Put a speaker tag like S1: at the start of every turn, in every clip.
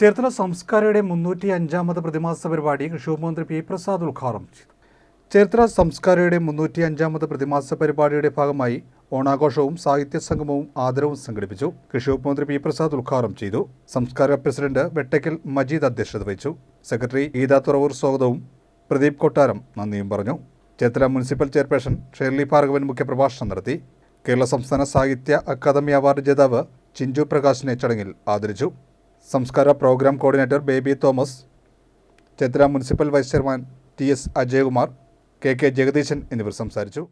S1: ചേർത്തല സംസ്കാരയുടെ മുന്നൂറ്റി അഞ്ചാമത് പ്രതിമാസ പരിപാടി കൃഷി മന്ത്രി പി പ്രസാദ് ഉദ്ഘാടനം ചെയ്തു. ചേർത്തല സംസ്കാരയുടെ മുന്നൂറ്റി അഞ്ചാമത് പ്രതിമാസ പരിപാടിയുടെ ഭാഗമായി ഓണാഘോഷവും സാഹിത്യ സംഗമവും ആദരവും സംഘടിപ്പിച്ചു. കൃഷിവകുപ്പ് മന്ത്രി പി പ്രസാദ് ഉദ്ഘാടനം ചെയ്തു. സംസ്കാര പ്രസിഡന്റ് വെട്ടയ്ക്കൽ മജീദ് അധ്യക്ഷത വഹിച്ചു. സെക്രട്ടറി ഗീത തുറവൂർ സ്വാഗതവും പ്രദീപ് കൊട്ടാരം നന്ദിയും പറഞ്ഞു. Cherthala municipal chairperson Shirley Bhargavan മുഖ്യപ്രഭാഷണം നടത്തി. കേരള സംസ്ഥാന സാഹിത്യ അക്കാദമി അവാർഡ് ജേതാവ് ചിഞ്ചു പ്രകാശിനെ ചടങ്ങിൽ ആദരിച്ചു. Samskara program coordinator Baby Thomas ചെത്ര municipal vice chairman T S Ajayakumar K K Jagadeesan എന്നിവർ സംസാരിച്ചു.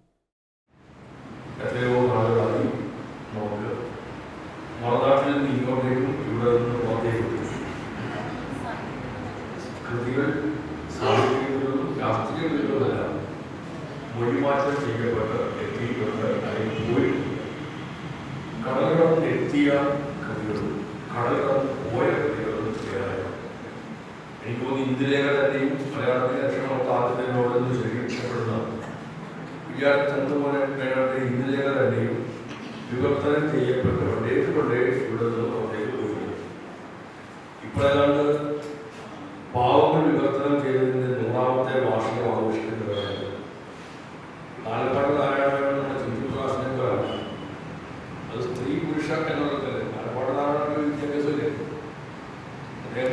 S2: മൊഴിമാറ്റം ചെയ്യപ്പെട്ട് എത്തിയിട്ടുണ്ട്. അല്ലെങ്കിൽ പോയിട്ടുണ്ട് കടന്ന് എത്തിയ കടൽ കടന്ന് പോയ കൃതികളും ഏതായാലും എനിക്ക് തോന്നുന്നു ഇന്ത്യയിലെ തന്നെയും മലയാളത്തിലെ അക്ഷരങ്ങൾക്ക് ആദ്യത്തിനോടൊന്ന് ശേഖരിക്കപ്പെടുന്നതാണ് ഇയാൾ ചന്ദ്രമോഹൻ മേനോന്റെ ഇന്ത്യയിലെ തന്നെയും വിവർത്തനം ചെയ്യപ്പെട്ട് കൊണ്ടേക്ക് കൊണ്ടേ ഇവിടെ നിന്ന് പുറത്തേക്ക് പോയിരുന്നു ഇപ്പോഴേതാണ്ട് പാവങ്ങൾ വിവർത്തനം ചെയ്തതിന്റെ നൂറാമത്തെ വാർഷികം ആഘോഷിക്കുന്നവരാണ് ആലപ്പാട് നാരായണ നമ്മുടെ ചിന്തിപ്രകാശനങ്ങളാണ് അത് സ്ത്രീ പുരുഷ എന്നുള്ളതല്ലേ ആലപ്പാട് നാരായണ വിദ്യാഭ്യാസമില്ലേ അദ്ദേഹം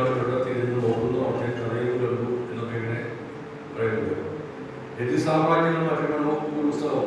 S2: ఎది సామ్రాజ్యంలో అభిమానం కూరుస్తారో